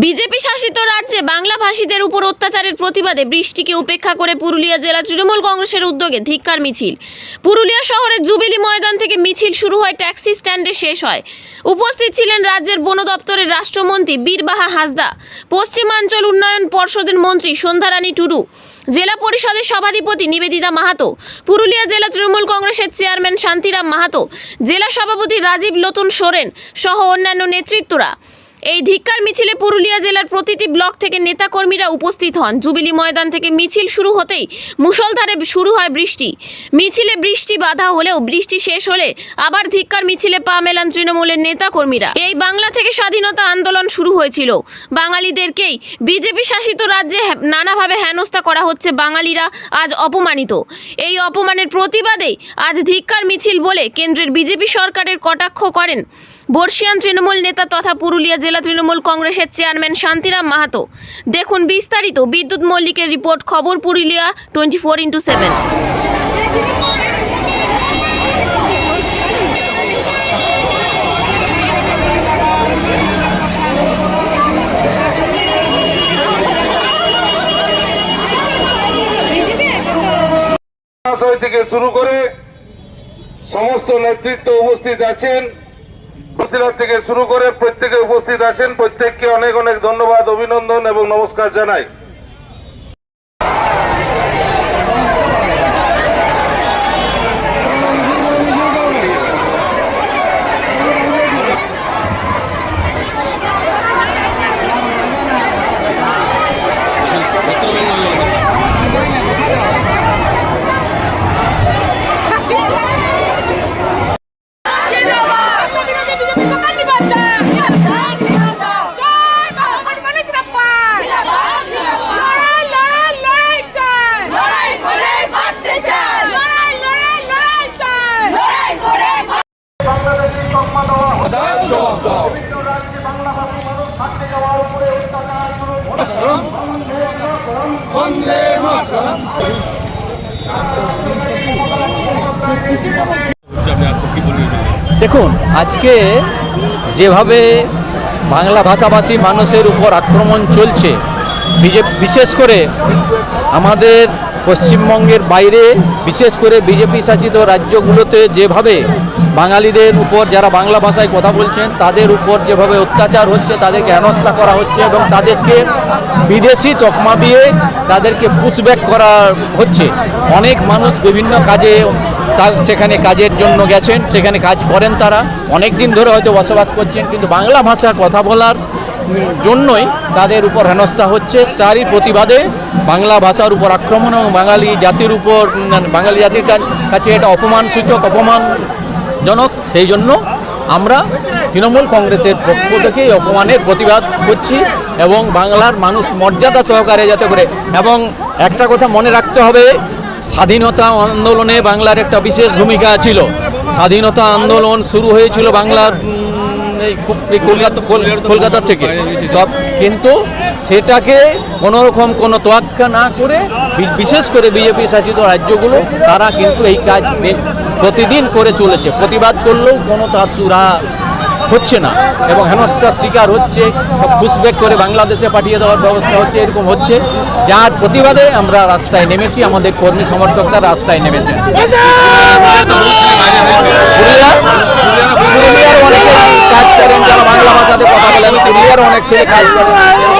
BJP শাসিত রাজ্যে বাংলা ভাষীদের উপর অত্যাচারের প্রতিবাদে বৃষ্টিকে উপেক্ষা করে পুরুলিয়া জেলা তৃণমূল কংগ্রেসের উদ্যোগে ধিক্কার মিছিল। পুরুলিয়া শহরের জুবিলি ময়দান থেকে মিছিল শুরু হয়, ট্যাক্সি স্ট্যান্ডে শেষ হয়। উপস্থিত ছিলেন রাজ্যের বন দপ্তরের রাষ্ট্রমন্ত্রী বীরবাহা হাসদা, পশ্চিমাঞ্চল উন্নয়ন পর্ষদের মন্ত্রী সন্ধ্যারানী টুডু, জেলা পরিষদের সভাধিপতি নিবেদিতা মাহাতো, পুরুলিয়া জেলা তৃণমূল কংগ্রেসের চেয়ারম্যান শান্তিরাম মাহাতো, জেলা সভাপতি রাজীব লতুন সোরেন সহ অন্যান্য নেতৃত্বরা। এই ধিক্কার মিছিলে পুরুলিয়া জেলার প্রতিটি ব্লক থেকে নেতাকর্মীরা উপস্থিত হন। জুবিলি ময়দান থেকে মিছিল শুরু হতেই মুষলধারে শুরু হয় বৃষ্টি। মিছিলে বৃষ্টি বাধা হলেও বৃষ্টি শেষ হলে আবার ধিক্কার মিছিলে পা মেলান তৃণমূলের নেতাকর্মীরা। এই বাংলা থেকে স্বাধীনতা আন্দোলন শুরু হয়েছিল। বাঙালিদেরকেই বিজেপি শাসিত রাজ্যে নানাভাবে হেনস্থা করা হচ্ছে বাঙালিরা আজ অপমানিত। এই অপমানের প্রতিবাদে আজ ধিক্কার মিছিল বলে কেন্দ্রের বিজেপি সরকারের কটাক্ষ করেন বর্ষিয়ান তৃণমূল নেতা তথা পুরুলিয়া জেলা তৃণমূল কংগ্রেসের চেয়ারম্যান শান্তিরাম মাহাতো। দেখুন বিস্তারিত বিদ্যুৎ মল্লিকের রিপোর্ট, খবর Purulia twenty four into seven. থেকে শুরু করে সমস্ত নেতৃত্ব উপস্থিত আছেন। বসিরহাট থেকে শুরু করে প্রত্যেকে উপস্থিত আছেন। প্রত্যেককে অনেক অনেক ধন্যবাদ, অভিনন্দন এবং নমস্কার জানাই। দেখুন আজকে যেভাবে বাংলা ভাষাভাষী মানুষের উপর আক্রমণ চলছে বিশেষ করে আমাদের পশ্চিমবঙ্গের বাইরে, বিশেষ করে বিজেপি শাসিত রাজ্যগুলোতে যেভাবে বাঙালিদের উপর যারা বাংলা ভাষায় কথা বলছেন, তাদের উপর যেভাবে অত্যাচার হচ্ছে, তাদেরকে হেনস্থা করা হচ্ছে এবং তাদেরকে বিদেশি তকমা দিয়ে তাদেরকে পুশব্যাক করা হচ্ছে। অনেক মানুষ বিভিন্ন কাজে সেখানে কাজের জন্য গেছেন, সেখানে কাজ করেন তারা। অনেক দিন ধরে হয়তো বসবাস করছেন, কিন্তু বাংলা ভাষা কথা বলার জন্যই তাদের উপর হেনস্থা হচ্ছে। তারই প্রতিবাদে বাংলা ভাষার উপর আক্রমণ এবং বাঙালি জাতির উপর বাঙালি জাতির কাছে এটা অপমানসূচক, অপমানজনক। সেই জন্য আমরা তৃণমূল কংগ্রেসের পক্ষ থেকে অপমানের প্রতিবাদ করছি এবং বাংলার মানুষ মর্যাদা সহকারে যাতে করে এবং একটা কথা মনে রাখতে হবে, স্বাধীনতা আন্দোলনে বাংলার একটা বিশেষ ভূমিকা ছিল। স্বাধীনতা আন্দোলন শুরু হয়েছিল বাংলার কলকাতা থেকে। কিন্তু সেটাকে কোনো রকম কোনো তোয়াক্কা না করে বিশেষ করে বিজেপি শাসিত রাজ্যগুলো তারা কিন্তু এই কাজ প্রতিদিন করে চলেছে। প্রতিবাদ করলেও কোনো তার সুরা হচ্ছে না এবং হেনস্থার শিকার হচ্ছে পুষব্যাক করে বাংলাদেশে পাঠিয়ে দেওয়ার ব্যবস্থা হচ্ছে এরকম হচ্ছে। যার প্রতিবাদে আমরা রাস্তায় নেমেছি আমাদের কর্মী সমর্থকরা রাস্তায় নেমেছেন। 这个你